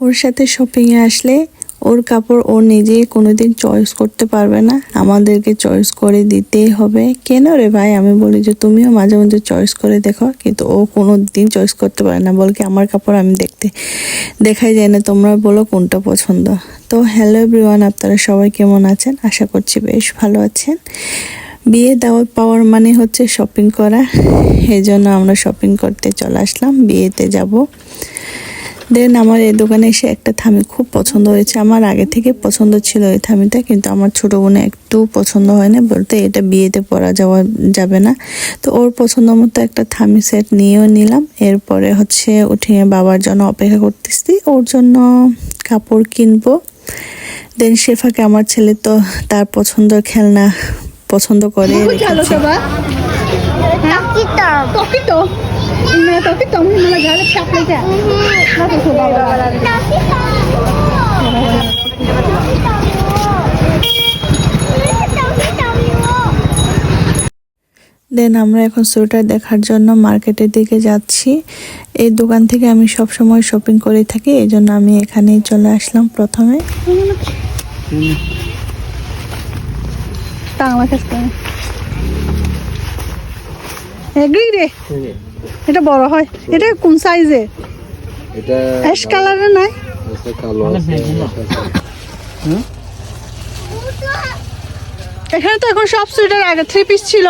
ওর সাথে শপিংয়ে আসলে ওর কাপড় ও নিজে কোনোদিন চয়েস করতে পারবে না। আমাদেরকে চয়েস করে দিতেই হবে। কেন রে ভাই? আমি বলি যে, তুমিও মাঝে মাঝে চয়েস করে দেখো, কিন্তু ও কোনো দিন চয়েস করতে পারে না। বল কি, আমার কাপড় আমি দেখতে, দেখাই যায় না, তোমরা বলো কোনটা পছন্দ? তো হ্যালো এভরিওয়ান আপনারা সবাই কেমন আছেন? আশা করছি বেশ ভালো আছেন। বিয়ে দাওয়াত পাওয়ার মানে হচ্ছে শপিং করা। এই জন্য আমরা শপিং করতে চলে আসলাম। বিয়েতে যাব। দেন আমার এই দোকানে এসে একটা থামি খুব পছন্দ হয়েছে। আমার আগে থেকে পছন্দ ছিল এই থামিটা কিন্তু আমার ছোটো বোনে একটু পছন্দ হয় না বলতে এটা বিয়েতে পরা যাওয়া যাবে না। তো ওর পছন্দ মতো একটা থামি সেট নিয়েও নিলাম। এরপরে হচ্ছে উঠে বাবার জন্য অপেক্ষা করতেছি ওর জন্য কাপড় কিনবো। দেন শেফাকে আমার ছেলে তো তার পছন্দের খেলনা পছন্দ করে রেখেছে। দেন আমরা এখন সোয়েটার দেখার জন্য মার্কেটের দিকে যাচ্ছি। এই দোকান থেকে আমি সব সময় শপিং করে থাকি এই জন্য আমি এখানেই চলে আসলাম প্রথমে। Tanga makas ka. এগ্রি রে এটা বড় হয়। এটা কোন সাইজে এটা অ্যাশ কালারের নাই? কালো আছে এখানে তো এখন সব সোয়েটার আগে থ্রি পিস ছিল।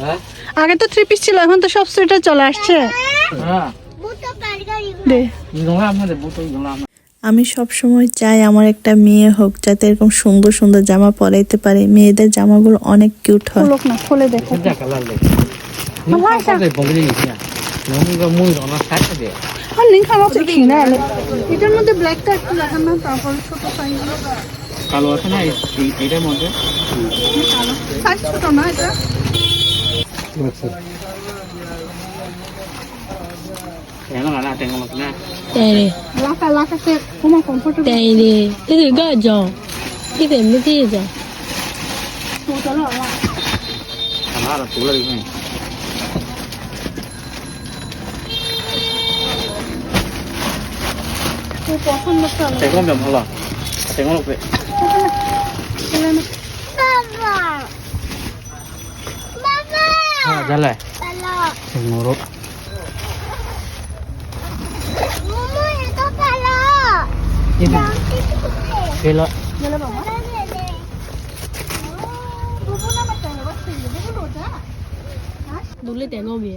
হ্যাঁ? আগে তো থ্রি পিস ছিল এখন তো সব সোয়েটার চলে আসছে. দে। আমি সব সময় চাই আমার একটা মেয়ে হোক যাতে এরকম সুন্দর সুন্দর জামা পরাইতে পারে। মেয়েদের জামাগুলো অনেক কিউট হয়। না খুলে দেখো। আর লিঙ্ক আমার তো কিনে আলে এটার মধ্যে ব্ল্যাকটা একটু দেখান না তারপর ছোট সাইজ কালো আছে না এই- এই- এটার মধ্যে সাইজ ছোট না এটা আচ্ছা টেঙ্গো না টেঙ্গো মতো না Tere, লাকা লাকা সে তোমার comfortable tere, tere ga jong. Tere me tere ja. চলো আমার তুলে দিবেন তোর পছন্দ চলো টেঙ্গো না ভালো টেঙ্গো লোকে Baba. Baba. হ্যাঁ জালে Pala. টেঙ্গো রো Momo ito pala. এটা Dito ko eh. কেলো গেলে বাবা বুবু না মত না বস বুবু লোটা Dule tengo bi.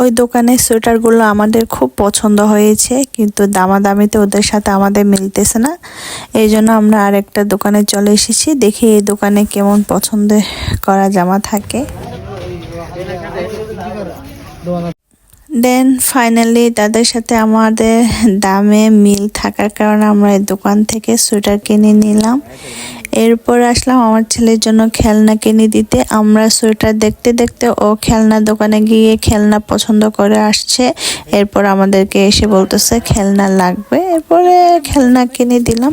ওই দোকানের সোয়েটারগুলো আমাদের খুব পছন্দ হয়েছে, কিন্তু দামাদামিতে ওদের সাথে আমাদের মিলতেছে না। এই জন্য আমরা আরেকটা দোকানে চলে এসেছি, দেখি এই দোকানে কেমন পছন্দ করা জামা থাকে। দেন ফাইনালি তাদের সাথে আমাদের দামে মিল থাকার কারণে আমরা এই দোকান থেকে সোয়েটার কিনে নিলাম। এরপর আসলাম আমার ছেলের জন্য খেলনা কিনে দিতে। আমরা সোয়েটার দেখতে দেখতে ও খেলনা দোকানে গিয়ে খেলনা পছন্দ করে আসছে। এরপর আমাদেরকে এসে বলতেছে, খেলনা লাগবে। এরপরে খেলনা কিনে দিলাম।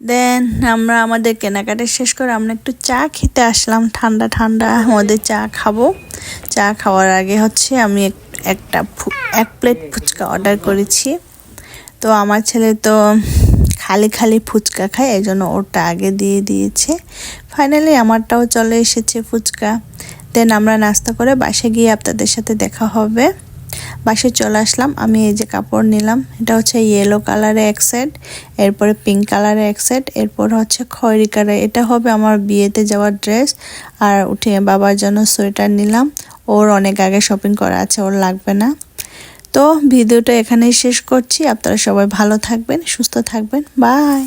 দেন আমরা আমাদের কেনাকাটা শেষ করে আমরা একটু চা খেতে আসলাম ঠান্ডা ঠান্ডা। আমাদের চা খাব। চা খাওয়ার আগে হচ্ছে আমি এক- একটা এক প্লেট ফুচকা অর্ডার করেছি। তো আমার ছেলে তো খালি খালি ফুচকা খায় এই জন্য ওটা আগে দিয়ে দিয়েছে। ফাইনালি আমারটাও চলে এসেছে ফুচকা। দেন আমরা নাস্তা করে বাসে গিয়ে আপনাদের সাথে দেখা হবে। বাসে চলে আসলাম। আমি এই যে কাপড় নিলাম, এটা হচ্ছে ইয়েলো কালারে এক সেট এরপরে পিঙ্ক কালারে এক সেট এরপর হচ্ছে খয়েরি কালার এটা হবে আমার বিয়েতে যাওয়ার ড্রেস আর উঠে বাবার জন্য সোয়েটার নিলাম। ওর অনেক আগে শপিং করা আছে, ওর লাগবে না। তো ভিডিওটা এখানেই শেষ করছি। আপনারা সবাই ভালো থাকবেন, সুস্থ থাকবেন। বাই